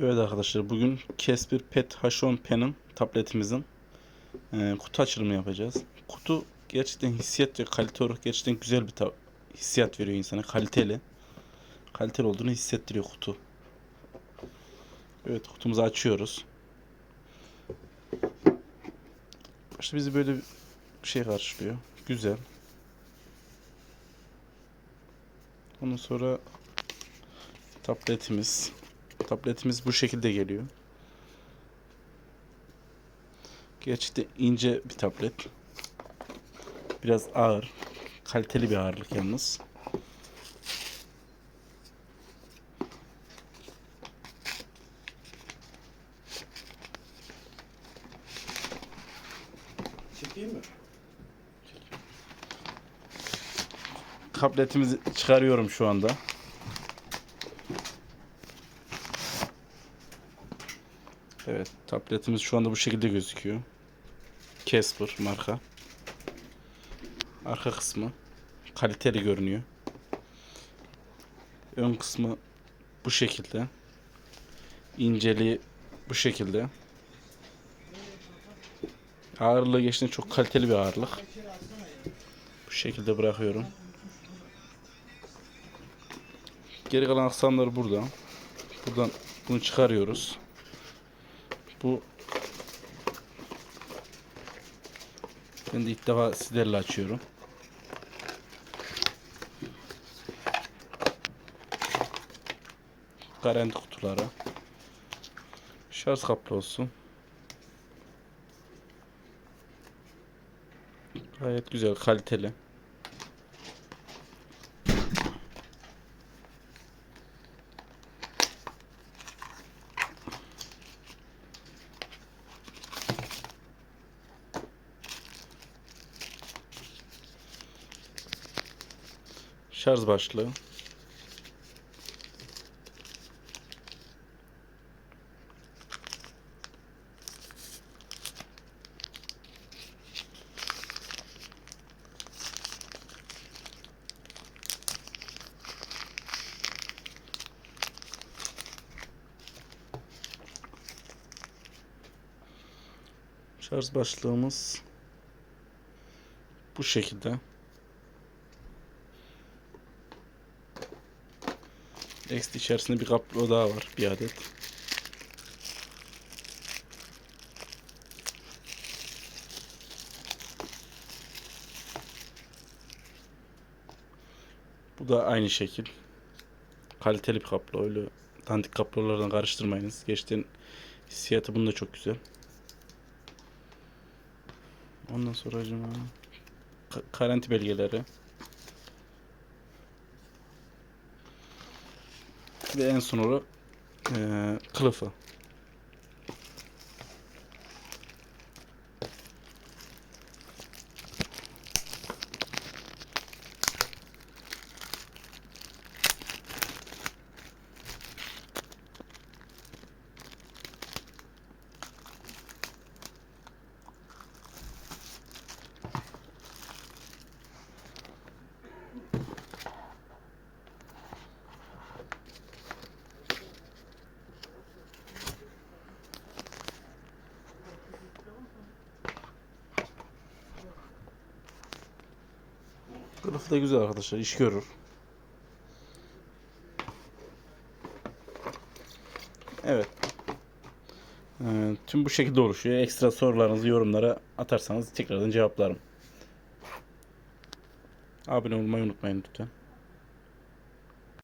Evet arkadaşlar bugün Casper Pet H10 Pen'in tabletimizin e, kutu açılımı yapacağız. Kutu gerçekten hissiyat ve kalite olarak gerçekten güzel bir hissiyat veriyor insana. Kaliteli. Kaliteli olduğunu hissettiriyor kutu. Evet kutumuzu açıyoruz. Başta bizi böyle bir şey karşılıyor. Güzel. Ondan sonra tabletimiz. Tabletimiz bu şekilde geliyor. Gerçekten ince bir tablet. Biraz ağır. Kaliteli bir ağırlık yalnız. Çekeyim mi? Tabletimizi çıkarıyorum şu anda. Evet, tabletimiz şu anda bu şekilde gözüküyor. Casper marka. Arka kısmı kaliteli görünüyor. Ön kısmı bu şekilde. İnceliği bu şekilde. Ağırlığı geçtiğinde çok kaliteli bir ağırlık. Bu şekilde bırakıyorum. Geri kalan aksamları burada. Buradan bunu çıkarıyoruz. Bu ben ilk defa sizlerle açıyorum. Garanti kutuları. Şarj kablosu. Gayet güzel, kaliteli. Şarj başlığı. Şarj başlığımız bu şekilde. Next içerisinde bir kablo daha var. Bir adet. Bu da aynı şekil. Kaliteli bir kablo. Öyle dandik kablolardan karıştırmayınız. Geçtiğin hissiyatı bunda çok güzel. Ondan sonra acaba ka- garanti belgeleri. Ve en son olarak eee kılıfı. Kılıfı da güzel arkadaşlar. iş görür. Evet. Ee, tüm bu şekilde oluşuyor. Ekstra sorularınızı yorumlara atarsanız tekrardan cevaplarım. Abone olmayı unutmayın lütfen.